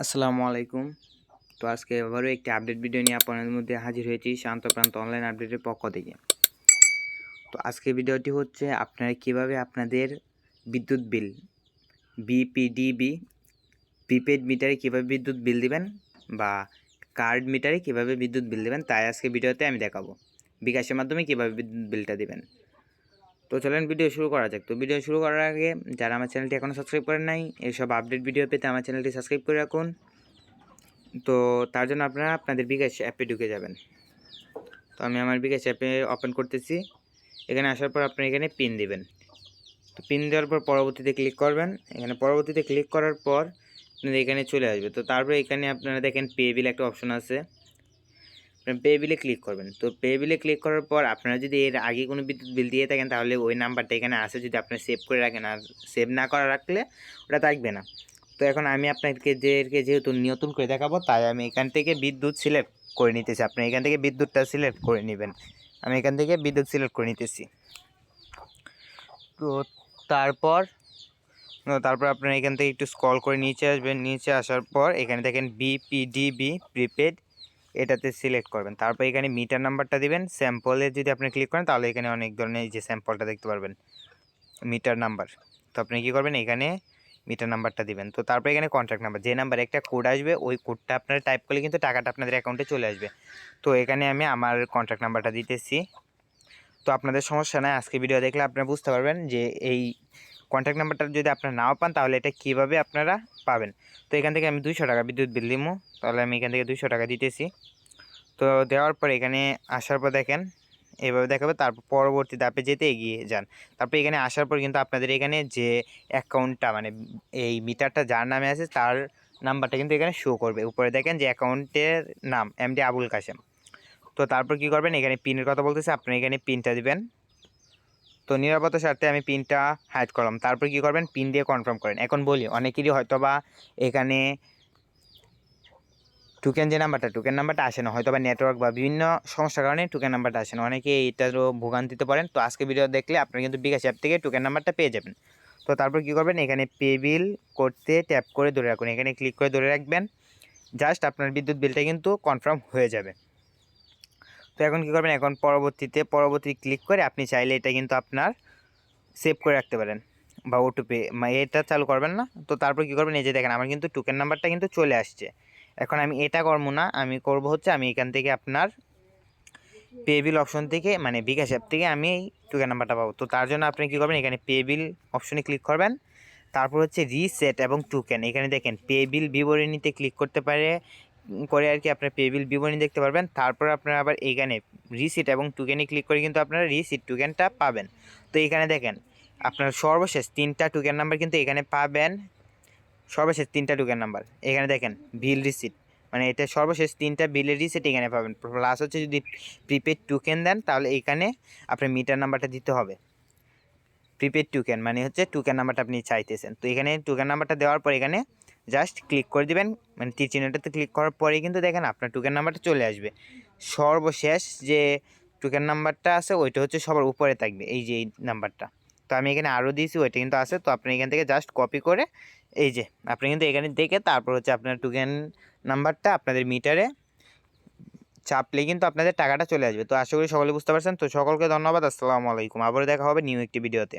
আসসালামু আলাইকুম। তো আজকে আবারও একটি আপডেট ভিডিও নিয়ে আপনাদের মধ্যে হাজির হয়েছি শান্ত প্রান্ত অনলাইন আপডেটের পক্ষ থেকে। তো আজকে ভিডিওটি হচ্ছে আপনারা কীভাবে আপনাদের বিদ্যুৎ বিল বিপিডিবি প্রিপেড মিটারে কীভাবে বিদ্যুৎ বিল দিবেন বা কার্ড মিটারে কীভাবে বিদ্যুৎ বিল দিবেন, তাই আজকে ভিডিওতে আমি দেখাবো। বিকাশের মাধ্যমে কীভাবে বিদ্যুৎ বিলটা দিবেন। তো চলেন ভিডিও শুরু করা যাক। তো ভিডিও শুরু করার আগে যারা আমার চ্যানেলটি এখনও সাবস্ক্রাইব করেন নাই এইসব আপডেট ভিডিও পেতে আমার চ্যানেলটি সাবস্ক্রাইব করে রাখুন। তো তার জন্য আপনারা আপনাদের বিকাশ অ্যাপে ঢুকে যাবেন। তো আমি আমার বিকাশ অ্যাপে ওপেন করতেছি। এখানে আসার পর আপনি এখানে পিন দিবেন। তো পিন দেওয়ার পর পরবর্তীতে ক্লিক করবেন। এখানে পরবর্তীতে ক্লিক করার পর আপনাদের এখানে চলে আসবে। তো তারপরে এখানে আপনারা দেখেন পে বিল একটা অপশন আছে। পে বিলে ক্লিক করবেন। তো পে বিলে ক্লিক করার পর আপনারা যদি এর আগে কোনো বিদ্যুৎ বিল দিয়ে থাকেন, তাহলে ওই নাম্বারটা এখানে আসে যদি আপনি সেভ করে রাখেন। আর সেভ না করা রাখলে ওটা থাকবে না। তো এখন আমি আপনাকে যেকে যেহেতু নতুন করে দেখাবো, তাই আমি এখান থেকে বিদ্যুৎ সিলেক্ট করে নিতেছি। আপনি এখান থেকে বিদ্যুৎটা সিলেক্ট করে নেবেন। আমি এখান থেকে বিদ্যুৎ সিলেক্ট করে নিতেছি। তো তারপর তারপর আপনারা এখান থেকে একটু স্ক্রল করে নিচে আসবেন। নিচে আসার পর এখানে দেখেন বিপিডিবি প্রিপেড এটাতে সিলেক্ট করবেন। তারপর এখানে মিটার নাম্বারটা দিবেন স্যাম্পলে যদি আপনি ক্লিক করেন, তাহলে এখানে অনেক ধরনের যে স্যাম্পলটা দেখতে পারবেন মিটার নাম্বার তো আপনি কী করবেন? এখানে মিটার নাম্বারটা দিবেন। তো তারপর এখানে কন্ট্যাক্ট নাম্বার যে নাম্বার একটা কোড আসবে, ওই কোডটা আপনারা টাইপ করলে কিন্তু টাকাটা আপনাদের অ্যাকাউন্টে চলে আসবে। তো এখানে আমি আমার কন্ট্যাক্ট নাম্বারটা দিতেছি। তো আপনাদের সমস্যা নাই, আজকে ভিডিও দেখলে আপনারা বুঝতে পারবেন যে এই কন্ট্যাক্ট নাম্বারটা যদি আপনারা নাও পান, তাহলে এটা কীভাবে আপনারা পাবেন। তো এখান থেকে আমি দুইশো টাকা বিদ্যুৎ বিল দিব তাহলে আমি এখান থেকে দুইশো টাকা দিতেছি। তো দেওয়ার পর এখানে আসার পর দেখেন, এভাবে দেখাবে, তারপর পরবর্তী ধাপে যেতে এগিয়ে যান। তারপর এখানে আসার পর কিন্তু আপনাদের এখানে যে অ্যাকাউন্টটা মানে এই মিটারটা যার নামে আছে, তার নাম্বারটা কিন্তু এখানে শো করবে। উপরে দেখেন যে অ্যাকাউন্টের নাম, এমডি আবুল কাশেম। তো তারপর কি করবেন, এখানে পিনের কথা বলতেছে, আপনি এখানে পিনটা দিবেন। তো নিরাপত্তার স্বার্থে আমি পিনটা হাইড করলাম। তারপর কি করবেন পিন দিয়ে কনফার্ম করেন। এখন বলি, অনেকেরই হয়তো বা এখানে টোকেন যে নাম্বারটা টোকেন নাম্বারটা আসে না হয়তো বা নেটওয়ার্ক বা বিভিন্ন সমস্যার কারণে টোকেন নাম্বারটা আসে না। অনেকে এইটারও ভোগান্তিতে পারেন তো আজকে ভিডিও দেখলে আপনারা কিন্তু বিকাশ অ্যাপ থেকে টোকেন নাম্বারটা পেয়ে যাবেন। তো তারপর কী করবেন? এখানে পে বিল করতে ট্যাপ করে ধরে রাখুন। এখানে ক্লিক করে ধরে রাখবেন। জাস্ট আপনার বিদ্যুৎ বিলটা কিন্তু কনফার্ম হয়ে যাবে। তো এখন কী করবেন? এখন পরবর্তীতে, পরবর্তী ক্লিক করে আপনি চাইলে এটা কিন্তু আপনার সেভ করে রাখতে পারেন বা ওটিপি এটা চালু করবেন না। তো তারপর কী করবেন? এই যে দেখেন, আমার কিন্তু টোকেন নাম্বারটা কিন্তু চলে আসছে। এখন আমি এটা করব না, আমি করব হচ্ছে আমি এখান থেকে আপনার পে বিল অপশন থেকে মানে বিকাশ অ্যাপ থেকে আমি এই টোকেন নাম্বারটা পাবো। তো তার জন্য আপনি কী করবেন, এখানে পে বিল অপশনে ক্লিক করবেন। তারপর হচ্ছে রিসেট এবং টোকেন এখানে দেখেন পে বিল বিবরণীতে ক্লিক করতে পারে, করে আর কি আপনার পে বিল বিবরণী দেখতে পারবেন। তারপর আপনারা আবার এইখানে রিসিট এবং টোকেনে ক্লিক করে কিন্তু আপনারা রিসিট টোকেনটা পাবেন। তো এখানে দেখেন, আপনার সর্বশেষ তিনটা টোকেন নাম্বার কিন্তু এখানে পাবেন। সর্বশেষ তিনটা টোকেন নাম্বার এখানে দেখেন বিল রিসিট মানে এটা সর্বশেষ তিনটা বিলের রিসিট এখানে পাবেন। প্লাস হচ্ছে যদি প্রিপেড টোকেন দেন, তাহলে এখানে আপনার মিটার নাম্বারটা দিতে হবে। প্রিপেড টোকেন মানে হচ্ছে টোকেন নাম্বারটা আপনি চাইতেছেন। তো এখানে টোকেন নাম্বারটা দেওয়ার পর এখানে জাস্ট ক্লিক করে দিবেন। মানে তীর চিহ্নটাতে ক্লিক করার পরেই কিন্তু দেখেন আপনার টোকেন নাম্বারটা চলে আসবে। সর্বশেষ যে টোকেন নাম্বারটা আছে, ওইটা হচ্ছে সবার উপরে থাকবে, এই যে এই নাম্বারটা তো আমি এখানে আরও দিয়েছি, ওইটা কিন্তু আছে। তো আপনি এখান থেকে জাস্ট কপি করে এই যে, আপনি কিন্তু এখানে দেখে তারপর হচ্ছে আপনার টুকেন নাম্বারটা আপনাদের মিটারে চাপলে কিন্তু আপনাদের টাকাটা চলে আসবে। তো আশা করি সকলে বুঝতে পারছেন। তো সকলকে ধন্যবাদ। আসসালামু আলাইকুম। আবারও দেখা হবে নিউ একটি ভিডিওতে